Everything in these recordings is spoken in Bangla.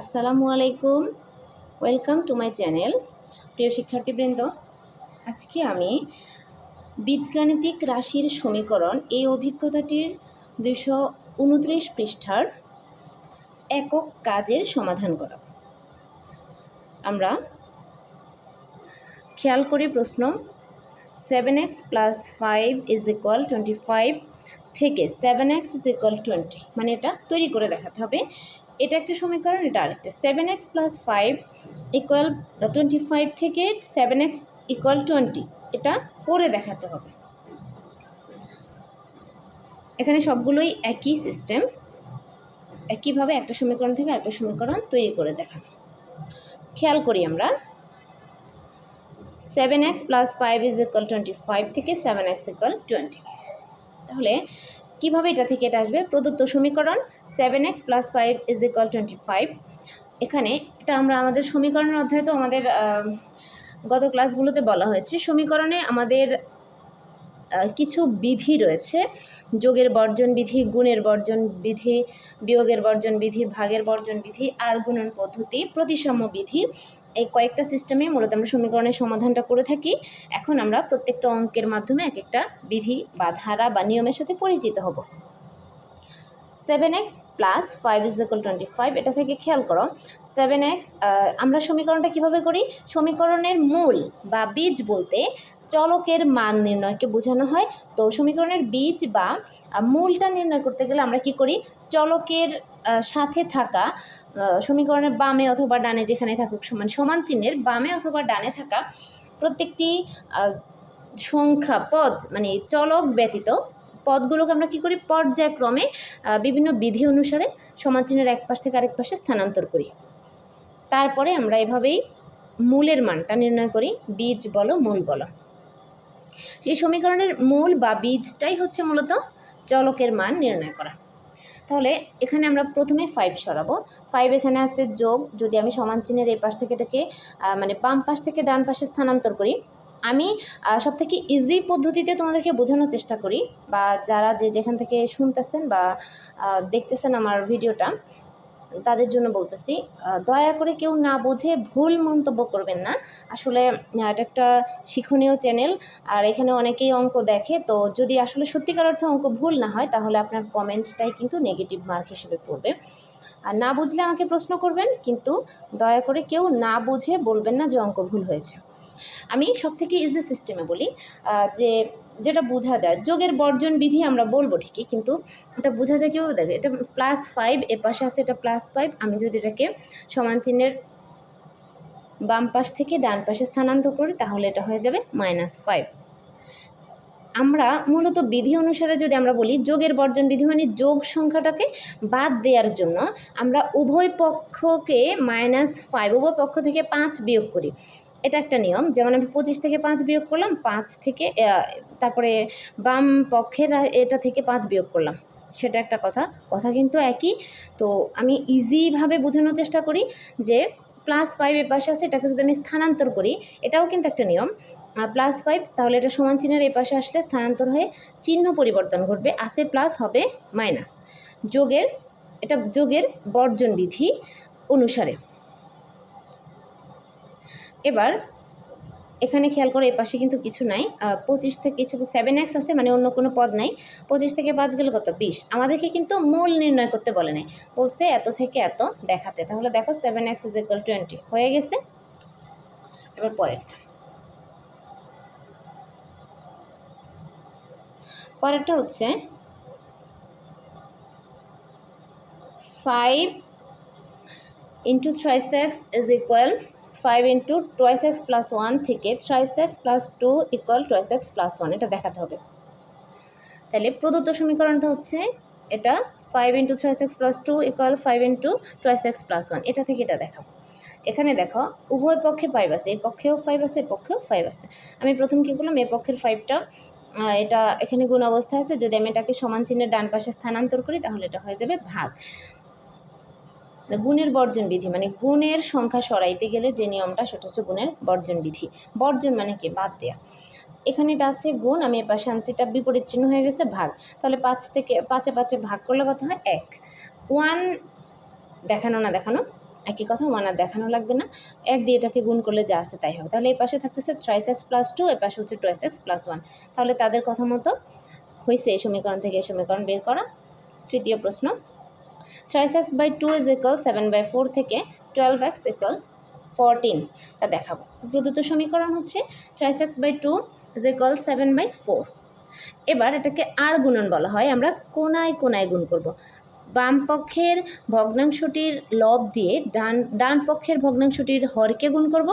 আসসালামু আলাইকুম। ওয়েলকাম টু মাই চ্যানেল প্রিয় শিক্ষার্থীবৃন্দ, আজকে আমি বীজগাণিতিক রাশির সমীকরণ এই অভিজ্ঞতাটির দুশো উনত্রিশ পৃষ্ঠার একক কাজের সমাধান করা আমরা খেয়াল করি প্রশ্ন seven x plus five is equal twenty five থেকে seven x is equal twenty মানে এটা তৈরি করে দেখাতে হবে। এটা একটা সমীকরণ, এটা আরেকটা। Seven x plus five equal twenty five থেকে সেভেন এক্স ইকুয়াল টোয়েন্টি এটা করে দেখাতে হবে। এখানে সবগুলোই একই সিস্টেম একইভাবে একটা সমীকরণ থেকে আরেকটা সমীকরণ তৈরি করে দেখানো। খেয়াল করি আমরা seven x plus five is equal twenty five থেকে সেভেন এক্স ইকুয়াল টোয়েন্টি তাহলে কীভাবে এটা থেকে এটা আসবে? প্রদত্ত সমীকরণ seven x plus five is equal twenty five এখানে এটা আমরা আমাদের সমীকরণের অধ্যায় তো আমাদের গত ক্লাসগুলোতে বলা হয়েছে। সমীকরণে আমাদের কিছু বিধি রয়েছে। যোগের বর্জন বিধি, গুণের বর্জন বিধি, বিয়োগের বর্জন বিধি, ভাগের বর্জন বিধি, আর গুণন পদ্ধতি, প্রতিসাম্য বিধি। এই কয়েকটা সিস্টেমে মূলত আমরা সমীকরণের সমাধানটা করে থাকি। এখন আমরা প্রত্যেকটা অঙ্কের মাধ্যমে এক একটা বিধি বা ধারা বা নিয়মের সাথে পরিচিত হব। Seven x plus five is equal twenty five এটা থেকে খেয়াল করো। সেভেন এক্স আমরা সমীকরণটা কীভাবে করি? সমীকরণের মূল বা বীজ বলতে চলকের মান নির্ণয়কে বোঝানো হয়। তো সমীকরণের বীজ বা মূলটা নির্ণয় করতে গেলে আমরা কি করি? চলকের সাথে থাকা সমীকরণের বামে অথবা ডানে যেখানে থাকুক, সমান সমান চিহ্নের বামে অথবা ডানে থাকা প্রত্যেকটি সংখ্যা পদ মানে চলক ব্যতীত পদগুলোকে আমরা কি করি? পর্যায়ক্রমে বিভিন্ন বিধি অনুসারে সমান চিহ্নের এক পাশ থেকে আরেক পাশে স্থানান্তর করি। তারপরে আমরা এভাবেই মূলের মানটা নির্ণয় করি, বীজ বলো, মূল বলো। সেই সমীকরণের মূল বা বীজটাই হচ্ছে মূলত চলকের মান নির্ণয় করা। তাহলে এখানে আমরা প্রথমে ফাইভ সরাবো। ফাইভ এখানে আছে যোগ, যদি আমি সমান চিহ্নের এই পাশ থেকে এটাকে মানে বাম পাশ থেকে ডান পাশে স্থানান্তর করি, আমি সব থেকে ইজি পদ্ধতিতে তোমাদেরকে বোঝানোর চেষ্টা করি, বা যারা যে যেখান থেকে শুনতেছেন বা দেখতেছেন আমার ভিডিওটা তাদের জন্য বলতেছি দয়া করে কেউ না বুঝে ভুল মন্তব্য করবেন না। আসলে এটা একটা শিক্ষণীয় চ্যানেল আর এখানে অনেকেই অঙ্ক দেখে, তো যদি আসলে সত্যিকার অর্থে অঙ্ক ভুল না হয়, তাহলে আপনার কমেন্টটাই কিন্তু নেগেটিভ মার্ক হিসেবে পড়বে। আর না বুঝলে আমাকে প্রশ্ন করবেন, কিন্তু দয়া করে কেউ না বুঝে বলবেন না যে অঙ্ক ভুল হয়েছে। আমি সব থেকে ইজি সিস্টেমে বলি যে যেটা বোঝা যায়, যোগের বর্জন বিধি আমরা বলব ঠিকই, কিন্তু এটা বোঝা যায় কীভাবে? দেখে, এটা প্লাস ফাইভ এ পাশে আছে এটা প্লাস ফাইভ আমি যদি এটাকে সমান চিহ্নের বাম পাশ থেকে ডান পাশে স্থানান্তর করি, তাহলে এটা হয়ে যাবে মাইনাস ফাইভ আমরা মূলত বিধি অনুসারে যদি আমরা বলি, যোগের বর্জন বিধি মানে যোগ সংখ্যাটাকে বাদ দেওয়ার জন্য আমরা উভয় পক্ষকে মাইনাস ফাইভ উভয় পক্ষ থেকে পাঁচ বিয়োগ করি। এটা একটা নিয়ম, যেমন আমি পঁচিশ থেকে পাঁচ বিয়োগ করলাম, পাঁচ থেকে তারপরে বাম পক্ষের এটা থেকে পাঁচ বিয়োগ করলাম, সেটা একটা কথা। কথা কিন্তু একই, তো আমি ইজিভাবে বোঝানোর চেষ্টা করি যে প্লাস ফাইভ এর পাশে আছে, এটাকে যদি আমি স্থানান্তর করি, এটাও কিন্তু একটা নিয়ম। প্লাস ফাইভ তাহলে এটা সমান চিহ্নের এই পাশে আসলে স্থানান্তর হয়ে চিহ্ন পরিবর্তন ঘটবে আসে প্লাস হবে মাইনাস যোগের, এটা যোগের বর্জন বিধি অনুসারে। এবার এখানে খেয়াল করে এই পাশে কিন্তু কিছু নাই। পঁচিশ থেকে কিছু সেভেন এক্স আছে মানে অন্য কোনো পদ নাই। পঁচিশ থেকে পাঁচ গেলে কত? বিশ। আমাদেরকে কিন্তু মূল নির্ণয় করতে বলে নাই। বলছে এত থেকে এত দেখাতে। তাহলে দেখো seven x is equal twenty হয়ে গেছে? এবার পরেরটা। পরেরটা হচ্ছে five into thrice x is equal five into twice x plus one থেকে thrice x plus two equal twice x plus one এটা দেখাতে হবে। তাহলে প্রদত্ত সমীকরণটা হচ্ছে এটা five into thrice x plus two equal five into twice x plus one এটা থেকে এটা দেখাবো। এখানে দেখো, উভয় পক্ষে ফাইভ আছে, এই পক্ষেও ফাইভ আছে, এই পক্ষেও ফাইভ আছে। আমি প্রথম কী করলাম, এই পক্ষের ফাইভটা এটা এখানে গুণ অবস্থায় আছে, যদি আমি এটাকে সমান চিহ্নের ডান পাশে স্থানান্তর করি, তাহলে এটা হয়ে যাবে ভাগ। গুণের বর্জন বিধি মানে গুণের সংখ্যা সরাইতে গেলে যে নিয়মটা সেটা হচ্ছে গুণের বর্জন বিধি। বর্জন মানে কি? বাদ দেয়া। এখানে এটা আছে গুণ, আমি এ পাশে আনছি এটা বিপরীত চিহ্ন হয়ে গেছে, ভাগ। তাহলে পাঁচ থেকে, পাঁচে পাঁচে ভাগ করলে কত হয়? এক। ওয়ান দেখানো না দেখানো, একই কথা, ওয়ান আর দেখানো লাগবে না। এক দিয়ে এটাকে গুণ করলে যা আছে তাই হবে। তাহলে এই পাশে থাকতেছে ট্রাইস এক্স প্লাস টু এ পাশে হচ্ছে টয়েস এক্স প্লাস ওয়ান তাহলে তাদের কথা মতো হয়েছে এই সমীকরণ থেকে এই সমীকরণ বের করা। তৃতীয় প্রশ্ন thrice x by two is equal seven by four থেকে টুয়েলভ এক্স ইকাল ফোরটিন তা দেখাবো। প্রদত্ত সমীকরণ হচ্ছে thrice x by two is equal seven by four এবার এটাকে আর গুণন বলা হয়, আমরা কোনায় কোনায় গুণ করব। বাম পক্ষের ভগ্নাংশটির লব দিয়ে ডান ডান পক্ষের ভগ্নাংশটির হরকে গুণ করব।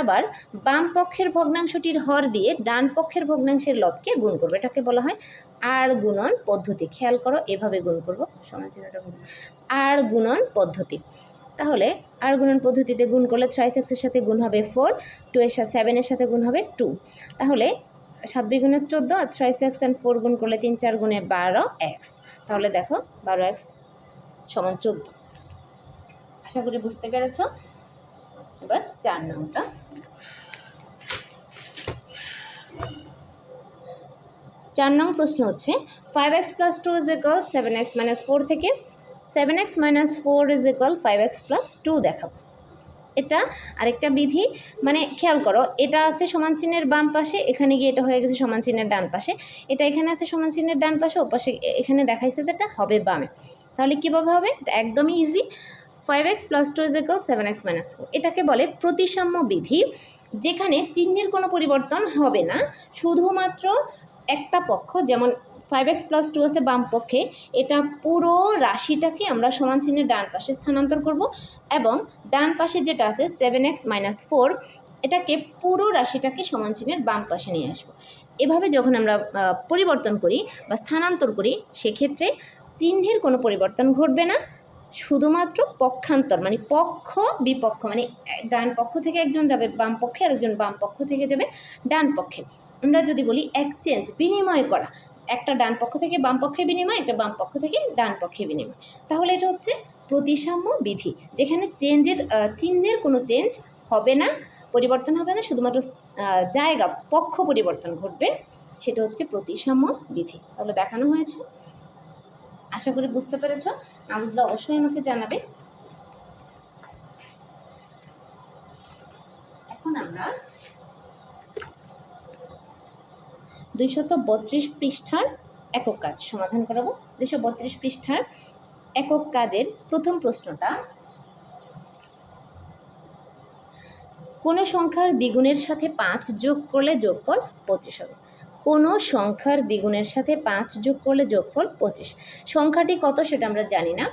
আবার বাম পক্ষের ভগ্নাংশটির হর দিয়ে ডান পক্ষের ভগ্নাংশের লবকে গুণ করব। এটাকে বলা হয় আর গুণন পদ্ধতি। খেয়াল করো, এভাবে গুণ করব। সমাজের আর গুণন পদ্ধতি। তাহলে আর গুণন পদ্ধতিতে গুণ করলে থ্রাই সিক্সের সাথে গুণ হবে ফোর টু এর সাথে সেভেনের সাথে গুণ হবে টু তাহলে সাত দুই গুণে চোদ্দ আর থ্রাই সিক্স অ্যান্ড ফোর গুণ করলে তিন চার গুণে বারো এক্স তাহলে দেখো, বারো এক্স সমান চোদ্দ। আশা করি বুঝতে পেরেছ? এবার চার নম্বরটা চার নং প্রশ্ন হচ্ছে five x plus two is equal seven x minus four থেকে seven x minus four is equal five x plus two দেখাবো। এটা আরেকটা বিধি মানে খেয়াল করো, এটা আছে সমান চিহ্নের বাম পাশে, এখানে গিয়ে এটা হয়ে গেছে সমান চিহ্নের ডান পাশে। এটা এখানে আছে সমান চিহ্নের ডান পাশে ও পাশে এখানে দেখাইছে যেটা হবে বামে। তাহলে কীভাবে হবে? এটা একদমই easy five x plus two is equal seven x minus four এটাকে বলে প্রতিসাম্য বিধি, যেখানে চিহ্নের কোনো পরিবর্তন হবে না। শুধুমাত্র একটা পক্ষ, যেমন ফাইভ এক্স প্লাস টু আছে বাম পক্ষে, এটা পুরো রাশিটাকে আমরা সমান চিহ্নের ডান পাশে স্থানান্তর করব এবং ডান পাশে যেটা আছে সেভেন এক্স মাইনাস ফোর এটাকে পুরো রাশিটাকে সমান চিহ্নের বাম পাশে নিয়ে আসব। এভাবে যখন আমরা পরিবর্তন করি বা স্থানান্তর করি, সেক্ষেত্রে চিহ্নের কোনো পরিবর্তন ঘটবে না। শুধুমাত্র পক্ষান্তর মানে পক্ষ, বিপক্ষ মানে ডান পক্ষ থেকে একজন যাবে বাম পক্ষে আর একজন বাম পক্ষ থেকে যাবে ডান পক্ষে। আমরা যদি বলি এক্সচেঞ্জ বিনিময় করা, একটা ডান পক্ষ থেকে বাম পক্ষে বিনিময়, একটা বাম পক্ষ থেকে ডান পক্ষে বিনিময়। তাহলে এটা হচ্ছে প্রতিসাম্য বিধি, যেখানে চেঞ্জের চিহ্নের কোনো চেঞ্জ হবে না, পরিবর্তন হবে না, শুধুমাত্র জায়গা, পক্ষ পরিবর্তন ঘটবে, সেটা হচ্ছে প্রতিসাম্য বিধি। তাহলে দেখানো হয়েছে। আশা করি বুঝতে পেরেছ। না বুঝলে অবশ্যই আমাকে জানাবে। এখন আমরা দুইশত বত্রিশ পৃষ্ঠার একক কাজ। সমাধান করাবো। দুইশো বত্রিশ পৃষ্ঠার একক কাজের প্রথম প্রশ্নটা। কোনো সংখ্যার দ্বিগুণের সাথে পাঁচ যোগ করলে যোগফল পঁচিশ হবে। কোনো সংখ্যার দ্বিগুণের সাথে পাঁচ যোগ করলে যোগফল পঁচিশ। সংখ্যাটি কত সেটা আমরা জানি না।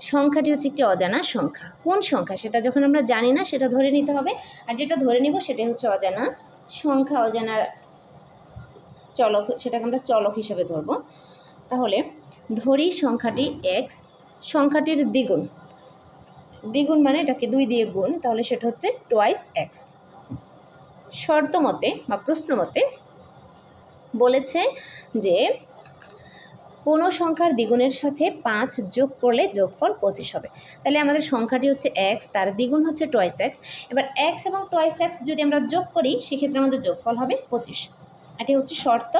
সংখ্যাটি হচ্ছে একটি অজানা সংখ্যা। কোন সংখ্যা? সেটা যখন আমরা জানি না, সেটা ধরে নিতে হবে। আর যেটা ধরে নিব সেটা হচ্ছে অজানা সংখ্যা, অজানার চলক, সেটাকে আমরা চলক হিসেবে ধরব। তাহলে ধরি সংখ্যাটি এক্স সংখ্যাটির দ্বিগুণ। দ্বিগুণ মানে এটাকে দুই দিয়ে গুণ, তাহলে সেটা হচ্ছে টোয়াইস এক্স শর্ত মতে বা প্রশ্ন মতে বলেছে যে কোনো সংখ্যার দ্বিগুণের সাথে পাঁচ যোগ করলে যোগফল পঁচিশ হবে। তাহলে আমাদের সংখ্যাটি হচ্ছে এক্স তার দ্বিগুণ হচ্ছে টোয়াইস এক্স এবার এক্স এবং টোয়াইস এক্স যদি আমরা যোগ করি, সেক্ষেত্রে আমাদের যোগফল হবে পঁচিশ। এটি হচ্ছে শর্ত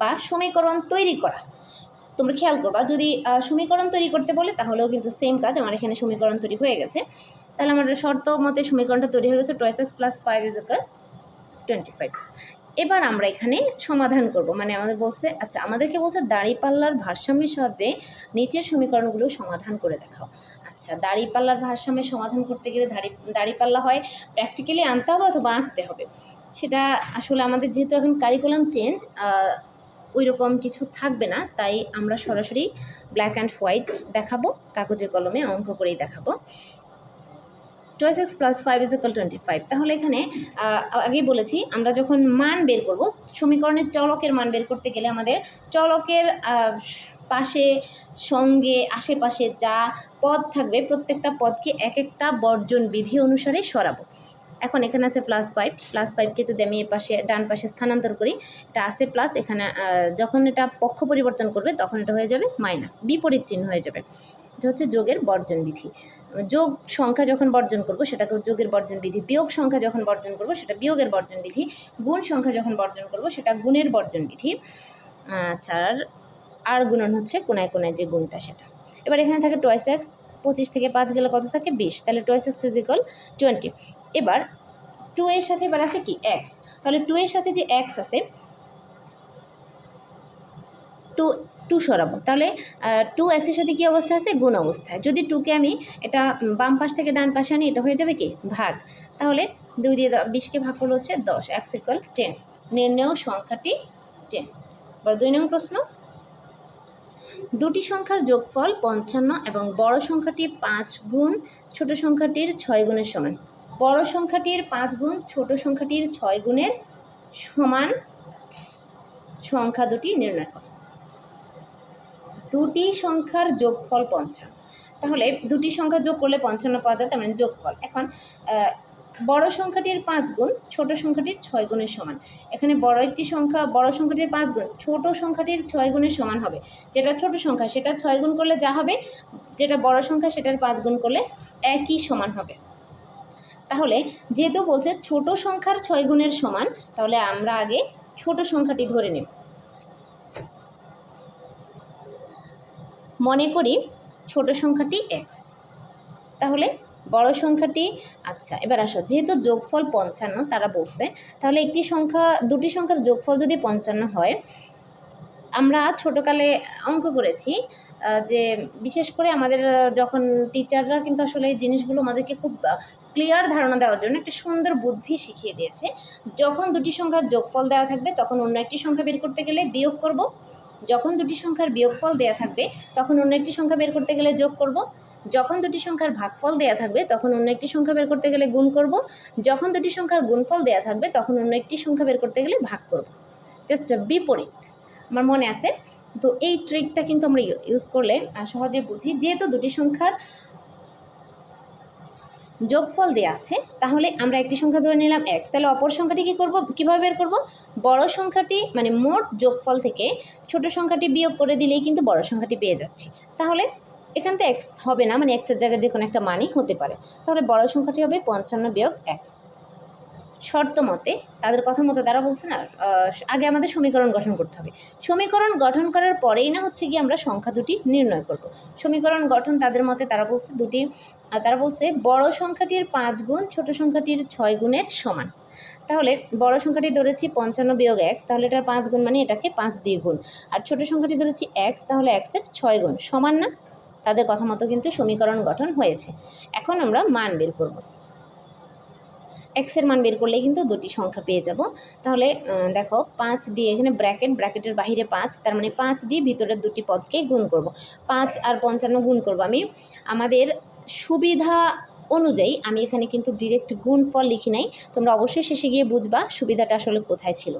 বা সমীকরণ তৈরি করা। তোমরা খেয়াল করবা, যদি সমীকরণ তৈরি করতে বলে, তাহলেও কিন্তু সেম কাজ, আমার এখানে সমীকরণ তৈরি হয়ে গেছে। তাহলে আমার শর্ত মতে সমীকরণটা তৈরি হয়ে গেছে twice x plus five is equal twenty five এবার আমরা এখানে সমাধান করব মানে আমাদের বলছে আচ্ছা আমাদেরকে বলছে দাড়িপাল্লার ভারসাম্যের সাহায্যে নিচের সমীকরণগুলো সমাধান করে দেখাও। আচ্ছা দাড়িপাল্লার ভারসাম্যের সমাধান করতে গেলে দাড়ি দাড়িপাল্লা হয় প্র্যাকটিক্যালি আনতে হবে অথবা আঁকতে হবে। সেটা আসলে আমাদের যেহেতু এখন কারিকুলাম চেঞ্জ ওই রকম কিছু থাকবে না, তাই আমরা সরাসরি ব্ল্যাক অ্যান্ড হোয়াইট দেখাবো, কাগজের কলমে অঙ্ক করেই দেখাবো। Twice x plus five is equal twenty five তাহলে এখানে আগেই বলেছি, আমরা যখন মান বের করব, সমীকরণের চলকের মান বের করতে গেলে আমাদের চলকের পাশে, সঙ্গে, আশেপাশে যা পদ থাকবে, প্রত্যেকটা পদকে এক একটা বর্জন বিধি অনুসারে সরাবো। এখন এখানে আছে প্লাস ফাইভ প্লাস ফাইভকে যদি আমি এ পাশে, ডান পাশে স্থানান্তর করি, এটা আছে প্লাস এখানে যখন এটা পক্ষ পরিবর্তন করবে, তখন এটা হয়ে যাবে মাইনাস বিপরীত চিহ্ন হয়ে যাবে। এটা হচ্ছে যোগের বর্জন বিধি। যোগ সংখ্যা যখন বর্জন করব সেটাকে যোগের বর্জন বিধি, বিয়োগ সংখ্যা যখন বর্জন করব, সেটা বিয়োগের বর্জন বিধি, গুণ সংখ্যা যখন বর্জন করব, সেটা গুণের বর্জন বিধি। আচ্ছা আর আর গুণন হচ্ছে কোনায় কোনায় যে গুণটা সেটা। এবার এখানে থাকে টোয়েস এক্স পঁচিশ থেকে পাঁচ গেলে কত থাকে? বিশ। তাহলে টোয়েস এক্স ইজ টোয়েন্টি এবার টু এর সাথে এবার আছে কি? এক্স তাহলে টু এর সাথে যে এক্স আছে টু টু সরাবো। তাহলে টু এক্সের সাথে কী অবস্থা আছে? গুণ অবস্থায় যদি টুকে আমি এটা বাম পাশ থেকে ডান পাশে আনি, এটা হয়ে যাবে কি? ভাগ। তাহলে দুই দিয়ে বিশকে ভাগ করলে হচ্ছে দশ। এক্স ইকুয়াল টেন নির্ণয় সংখ্যাটি টেন এবার দুই নম্বর প্রশ্ন। দুটি সংখ্যার যোগফল পঞ্চান্ন এবং বড় সংখ্যাটি পাঁচ গুণ, ছোট সংখ্যাটির ছয় গুণের সমান। বড় সংখ্যাটির পাঁচ গুণ, ছোট সংখ্যাটির ছয় গুণের সমান সংখ্যা দুটি নির্ণয় করো। দুটি সংখ্যার যোগফল পঞ্চান্ন। তাহলে দুটি সংখ্যা যোগ করলে পঞ্চান্ন পাওয়া যায়, তার মানে যোগফল। এখন বড় সংখ্যাটির পাঁচ গুণ, ছোট সংখ্যাটির ছয় গুণের সমান। এখানে বড় একটি সংখ্যা, বড় সংখ্যাটির পাঁচ গুণ, ছোট সংখ্যাটির ছয় গুণের সমান হবে। যেটা ছোট সংখ্যা, সেটা ছয় গুণ করলে যা হবে, যেটা বড় সংখ্যা, সেটার পাঁচ গুণ করলে একই সমান হবে। তাহলে যেহেতু বলছে ছোট সংখ্যার ছয় গুণের সমান, তাহলে আমরা আগে ছোট সংখ্যাটি ধরে নেব। মনে করি ছোট সংখ্যাটি এক্স তাহলে বড় সংখ্যাটি আচ্ছা এবার আসো, যেহেতু যোগফল পঞ্চান্ন তারা বলছে, তাহলে একটি সংখ্যা, দুটি সংখ্যার যোগফল যদি পঞ্চান্ন হয়, আমরা ছোটোকালে অঙ্ক করেছি যে বিশেষ করে আমাদের যখন টিচাররা কিন্তু আসলে এই জিনিসগুলো আমাদেরকে খুব ক্লিয়ার ধারণা দেওয়ার জন্য একটা সুন্দর বুদ্ধি শিখিয়ে দিয়েছে। যখন দুটি সংখ্যার যোগফল দেওয়া থাকবে, তখন অন্য একটি সংখ্যা বের করতে গেলে বিয়োগ করব। যখন দুটি সংখ্যার বিয়োগফল দেওয়া থাকবে, তখন অন্য একটি সংখ্যা বের করতে গেলে যোগ করব। যখন দুটি সংখ্যার ভাগফল দেওয়া থাকবে, তখন অন্য একটি সংখ্যা বের করতে গেলে গুণ করব। যখন দুটি সংখ্যার গুণফল দেওয়া থাকবে, তখন অন্য একটি সংখ্যা বের করতে গেলে ভাগ করব। জাস্ট বিপরীত। আমার মনে আছে? তো এই ট্রিকটা কিন্তু আমরা ইউজ করলে সহজে বুঝি। যেহেতু দুটি সংখ্যার যোগফল দেওয়া আছে, তাহলে আমরা একটি সংখ্যা ধরে নিলাম এক্স তাহলে অপর সংখ্যাটি কী করব, কীভাবে বের করব? বড় সংখ্যাটি মানে মোট যোগফল থেকে ছোট সংখ্যাটি বিয়োগ করে দিলেই কিন্তু বড় সংখ্যাটি পেয়ে যাচ্ছি। তাহলে এখান থেকে এক্স হবে না মানে এক্সের জায়গায় যে কোনো একটা মানই হতে পারে। তাহলে বড় সংখ্যাটি হবে পঞ্চান্ন বিয়োগ এক্স শর্ত মতে, তাদের কথা মতো তারা বলছে না আগে আমাদের সমীকরণ গঠন করতে হবে। সমীকরণ গঠন করার পরেই না হচ্ছে কি আমরা সংখ্যা দুটি নির্ণয় করব। সমীকরণ গঠন তাদের মতে তারা বলছে দুটি তারা বলছে বড় সংখ্যাটির পাঁচ গুণ, ছোট সংখ্যাটির ছয় গুণের সমান। তাহলে বড় সংখ্যাটি ধরেছি পঞ্চান্ন বিয়োগ এক্স তাহলে এটার পাঁচ গুণ মানে এটাকে পাঁচ দিয়ে গুণ। আর ছোট সংখ্যাটি ধরেছি এক্স তাহলে এক্সের ছয় গুণ। সমান না? তাদের কথা মতো কিন্তু সমীকরণ গঠন হয়েছে। এখন আমরা মান বের করব। এক্সের মান বের করলে কিন্তু দুটি সংখ্যা পেয়ে যাব। তাহলে দেখো, পাঁচ দিয়ে এখানে ব্র্যাকেট ব্র্যাকেটের বাইরে পাঁচ, তার মানে পাঁচ দিয়ে ভিতরের দুটি পদকে গুণ করব। পাঁচ আর পঞ্চান্ন গুণ করব আমি। আমাদের সুবিধা অনুযায়ী আমি এখানে কিন্তু ডিরেক্ট গুণফল লিখি নাই। তোমরা অবশ্যই শেষে গিয়ে বুঝবা সুবিধাটা আসলে কোথায় ছিল।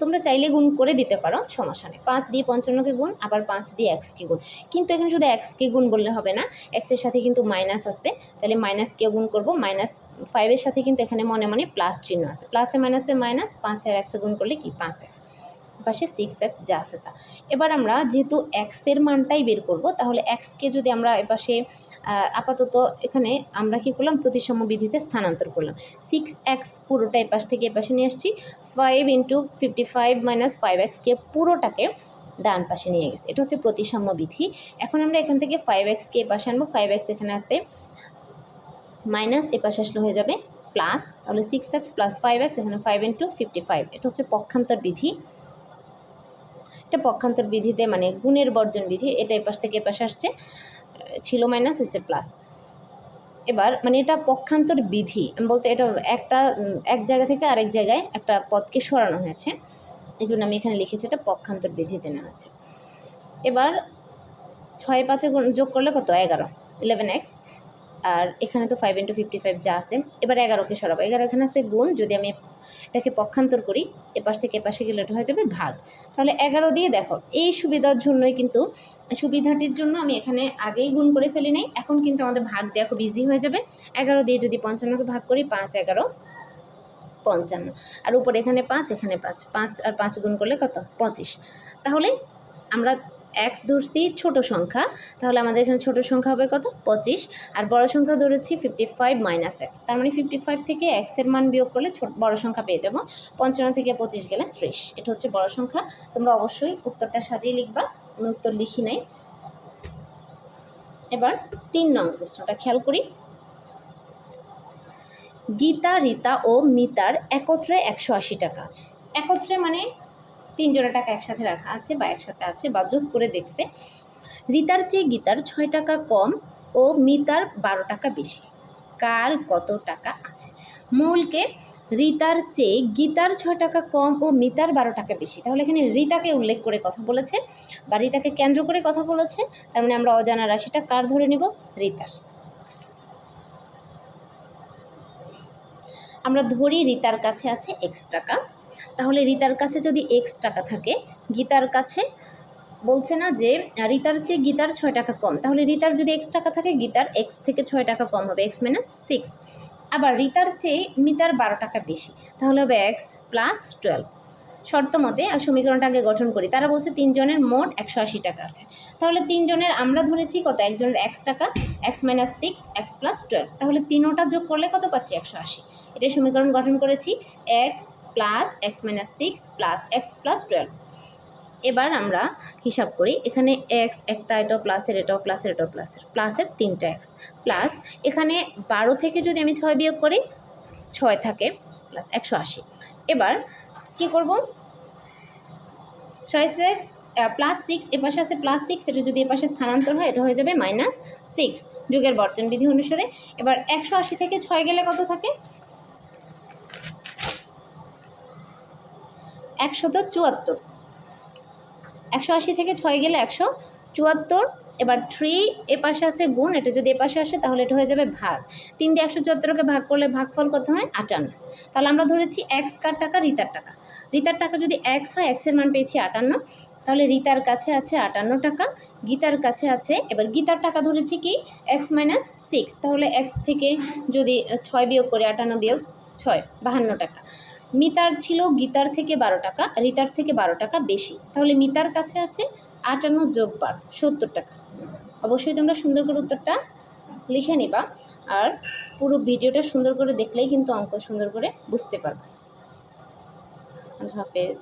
তোমরা চাইলে গুণ করে দিতে পারো, সমস্যা নেই। পাঁচ দিয়ে পঞ্চান্নকে গুণ, আবার পাঁচ দিয়ে এক্সকে গুণ। কিন্তু এখানে শুধু এক্সকে গুণ বললে হবে না এক্সের সাথে কিন্তু মাইনাস আছে। তাহলে মাইনাসকে গুণ করব? মাইনাস ফাইভের সাথে কিন্তু এখানে মনে মনে প্লাস চিহ্ন আছে। প্লাসে মাইনাসে মাইনাস পাঁচ আর এক্সে গুণ করলে কি? পাঁচ এক্স পাশে সিক্স এক্স যা আছে তা। এবার আমরা যেহেতু এক্সের মানটাই বের করব, তাহলে এক্সকে যদি আমরা এপাশে আপাতত এখানে আমরা কি করলাম? প্রতিসাম্য বিধিতে স্থানান্তর করলাম। সিক্স এক্স পুরোটা এপাশ থেকে এপাশে নিয়ে আসছি। Five into fifty five minus five এক্সকে পুরোটাকে ডান পাশে নিয়ে গেছে। এটা হচ্ছে প্রতিসাম্য বিধি। এখন আমরা এখান থেকে ফাইভ এক্সকে এপাশে আনব। ফাইভ এক্স এখানে আসতে মাইনাস এপাশে আসলে হয়ে যাবে প্লাস তাহলে six x plus five x এখানে ফাইভ ইন্টু ফিফটি ফাইভ এটা হচ্ছে পক্ষান্তর বিধি। এটা পক্ষান্তর বিধিতে মানে গুণের বর্জন বিধি, এটা এপাশ থেকে এপাশে আসছে, ছিল মাইনাস হয়েছে প্লাস এবার মানে এটা পক্ষান্তর বিধি, আমি বলতে এটা একটা এক জায়গা থেকে আরেক জায়গায় একটা পদকে সরানো হয়েছে। এই জন্য আমি এখানে লিখেছি এটা পক্ষান্তর বিধিতে নেওয়া আছে এবার, ছয় পাঁচে যোগ করলে কত? এগারো। ইলেভেন এক্স আর এখানে তো ফাইভ ইন্টু ফিফটি ফাইভ যা আছে। এবার এগারোকে সরাবো। এগারো এখানে আছে গুণ, যদি আমি এটাকে পক্ষান্তর করি, এপাশ থেকে এপাশে গেলে এটা হয়ে যাবে ভাগ। তাহলে এগারো দিয়ে দেখো, এই সুবিধার জন্যই কিন্তু, সুবিধাটির জন্য আমি এখানে আগেই গুণ করে ফেলি নাই। এখন কিন্তু আমাদের ভাগ দেওয়া খুব ইজি হয়ে যাবে। এগারো দিয়ে যদি পঞ্চান্নকে ভাগ করি, পাঁচ, এগারো, পঞ্চান্ন। আর উপরে এখানে পাঁচ এখানে পাঁচ। পাঁচ আর পাঁচ গুণ করলে কত? পঁচিশ। তাহলে আমরা এক্স ধরছি ছোট সংখ্যা, তাহলে আমাদের এখানে ছোট সংখ্যা হবে কত? পঁচিশ। আর বড় সংখ্যা ধরেছি ফিফটি ফাইভ মাইনাস এক্স তার মানে ফিফটি ফাইভ থেকে এক্সের মান বিয়োগ করলে ছোট, বড় সংখ্যা পেয়ে যাব। পঞ্চান্ন থেকে পঁচিশ গেলে ত্রিশ। এটা হচ্ছে বড় সংখ্যা। তোমরা অবশ্যই উত্তরটা সাজিয়ে লিখবা। আমি উত্তর লিখি নাই। এবার তিন নং প্রশ্নটা খেয়াল করি। গীতা, রীতা ও মিতার একত্রে একশো আশি টাকা আছে। একত্রে মানে তিনজনের টাকা একসাথে রাখা আছে বা একসাথে আছে বা যোগ করে দেখছে। রিতার চেয়ে গীতার ছয় টাকা কম ও মিতার বারো টাকা বেশি। কার কত টাকা আছে? মূলকে রীতার চেয়ে গীতার ছয় টাকা কম ও মিতার বারো টাকা বেশি। তাহলে এখানে রিতাকে উল্লেখ করে কথা বলেছে বা রিতাকে কেন্দ্র করে কথা বলেছে। তার মানে আমরা অজানা রাশিটা কার ধরে নিব? রিতার। আমরা ধরি রিতার কাছে আছে এক্স টাকা। তাহলে রিতার কাছে যদি এক্স টাকা থাকে, গীতার কাছে বলছে না যে, রিতার চেয়ে গীতার ছয় টাকা কম। তাহলে রীতার যদি এক্স টাকা থাকে, গীতার এক্স থেকে ছয় টাকা কম হবে এক্স মাইনাস সিক্স আবার রীতার চেয়ে মিতার বারো টাকা বেশি। তাহলে হবে এক্স প্লাস টুয়েলভ শর্ত মতে সমীকরণটা আগে গঠন করি। তারা বলছে তিনজনের মোট একশো আশি টাকা আছে। তাহলে তিনজনের আমরা ধরেছি কত? একজনের এক্স টাকা x minus six x plus twelve তাহলে তিনোটা যোগ করলে কত পাচ্ছি? একশো আশি। এটা সমীকরণ গঠন করেছি x plus x minus six plus x plus twelve এবার আমরা হিসাব করি, এখানে এক্স একটা এটাও প্লাসের এটাও প্লাসের এটাও প্লাসের প্লাসের তিনটা এক্স প্লাস এখানে বারো থেকে যদি আমি ছয় বিয়োগ করি, ছয় থাকে প্লাস একশো আশি। এবার কী করব? ছয় সিক্স প্লাস সিক্স এ পাশে আছে প্লাস সিক্স এটা যদি এ পাশে স্থানান্তর হয়, এটা হয়ে যাবে মাইনাস সিক্স যুগের বর্জন বিধি অনুসারে এবার একশো আশি থেকে ছয় গেলে কত থাকে? একশত চুয়াত্তর। একশো আশি থেকে ছয় গেলে একশো চুয়াত্তর, এবার থ্রি এ পাশে আছে গুণ, এটা যদি এ পাশে আসে তাহলে এটা হয়ে যাবে ভাগ। তিন দিয়ে একশো চুয়াত্তরকে ভাগ করলে ভাগফল কত হয়? আটান্ন। তাহলে আমরা ধরেছি এক্স কার টাকা? রিতার টাকা। রিতার টাকা যদি এক্স হয় এক্সের মান পেয়েছি আটান্ন। তাহলে রিতার কাছে আছে আটান্ন টাকা, গীতার কাছে আছে, এবার গীতার টাকা ধরেছি কি? এক্স মাইনাস সিক্স তাহলে এক্স থেকে যদি ছয় বিয়োগ করে, আটান্ন বিয়োগ ছয়, বাহান্ন টাকা। মিতার ছিল গীতার থেকে বারো টাকা, রিতার থেকে বারো টাকা বেশি। তাহলে মিতার কাছে আছে আটান্ন যোগ বার, সত্তর টাকা। অবশ্যই তোমরা সুন্দর করে উত্তরটা লিখে নিবা আর পুরো ভিডিওটা সুন্দর করে দেখলেই কিন্তু অঙ্ক সুন্দর করে বুঝতে পারবে। আল্লাহ হাফেজ।